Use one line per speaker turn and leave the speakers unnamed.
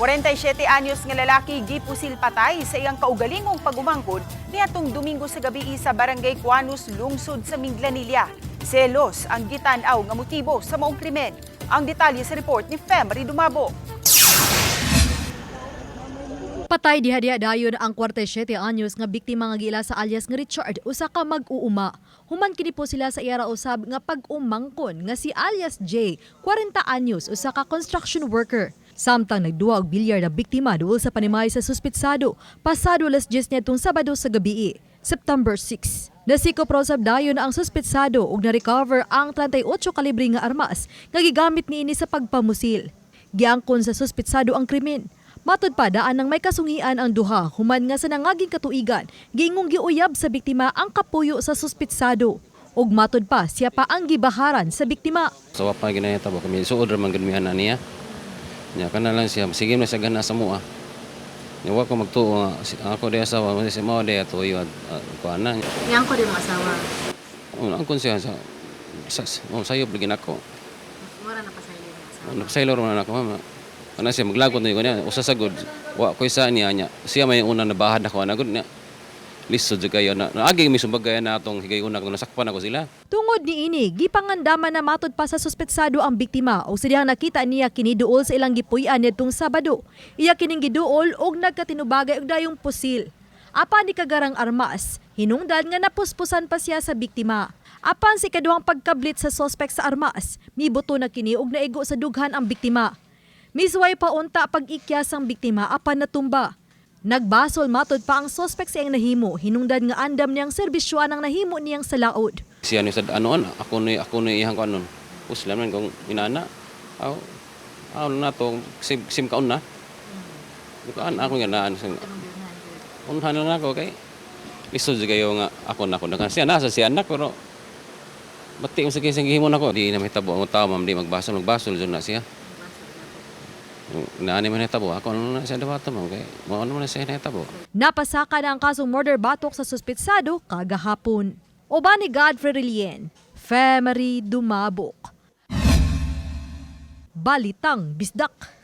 47 anyos nga lalaki gipusil patay sa iyang kaugalingong pagumangkod niadtong Domingo sa gabi sa Barangay Cuanus, lungsod sa Minglanilla. Selos ang gitanaw nga motibo sa maong krimen. Ang detalye sa report ni Femery Dumabo.
Patay diha-diha dayon ang 47 anyos nga biktima nga gila sa alias nga Richard usa ka mag-uuma. Human kini po sila sa iyara usab nga pag-umangkon nga si alias J, 40 anyos usa ka construction worker. Samtang nagduwa og bilyar na biktima duol sa panimay sa suspitsado pasado alas 10 nitong Sabado sa gabi, September 6. Nasiko prosab dayon ang suspitsado ug na-recover ang 38 kalibre nga armas nga gigamit niini sa pagpamusil. Giangkon sa suspitsado ang krimen. Matod pa daan ng may kasungian ang duha human nga sa nangaging katuigan giingong giuyab sa biktima ang kapuyo sa suspitsado. Ug matod pa siya pa ang gibaharan sa biktima.
Sa wapa ginahita ba kami suod ra man gud mihan niya. Nya kana lang siya sige na siya gana sa mua. Nya wa ko magtuo nga si- ako di asawa mo si mao di ato yo ko ana.
Yang ko din mo asawa.
Ano ang kun siya sa sa oh, sayo bigin ako.
Mura na pa sa iyo yung asawa.
Ano sayo ron ako mama. Ano siya maglagot na ko niya usa sa good. Wa ko isa niya nya. Siya may una na bahad ako ana good niya. Listo jud kayo na agi mi sumbagay na atong higay una kung nasakpan ako sila.
Tungod ni ini, gipangandaman na matod pa sa suspetsado ang biktima o siyang nakita niya kini duol sa ilang gipuy-an nitong Sabado. Iya kining giduol og nagkatinubagay og dayong pusil. Apan ni kagarang armas, hinungdan nga napuspusan pa siya sa biktima. Apan si kaduhang pagkablit sa sospek sa armas, mibuto na kini og naigo sa dughan ang biktima. Misway pa unta pag-ikyas ang biktima apan natumba. Nagbasol matod pa ang sospek sa iyang nahimo, hinungdan nga andam niyang serbisyoan ang nahimo niyang sa laod.
siya ni sa anoan ako ni ako ni ihang kanon uslam man kung inana aw aw na to sim sim kaon na bukan ako nga naan unhan na ako kay listo jud kayo nga ako na ako na siya nasa siya anak pero Bati mo sa kisang gihimon ako. Di na mahitabo ang tao, ma'am. Di magbasol, magbasol. Doon na siya. Naani man hitabo. Ako ano na siya dapat, ma'am. Kaya, mo ano man siya hitabo.
Napasaka na ang kasong murder batok sa suspitsado kagahapon. Oba ni Godfrey Rilien, Femery Dumabok. Balitang Bisdak.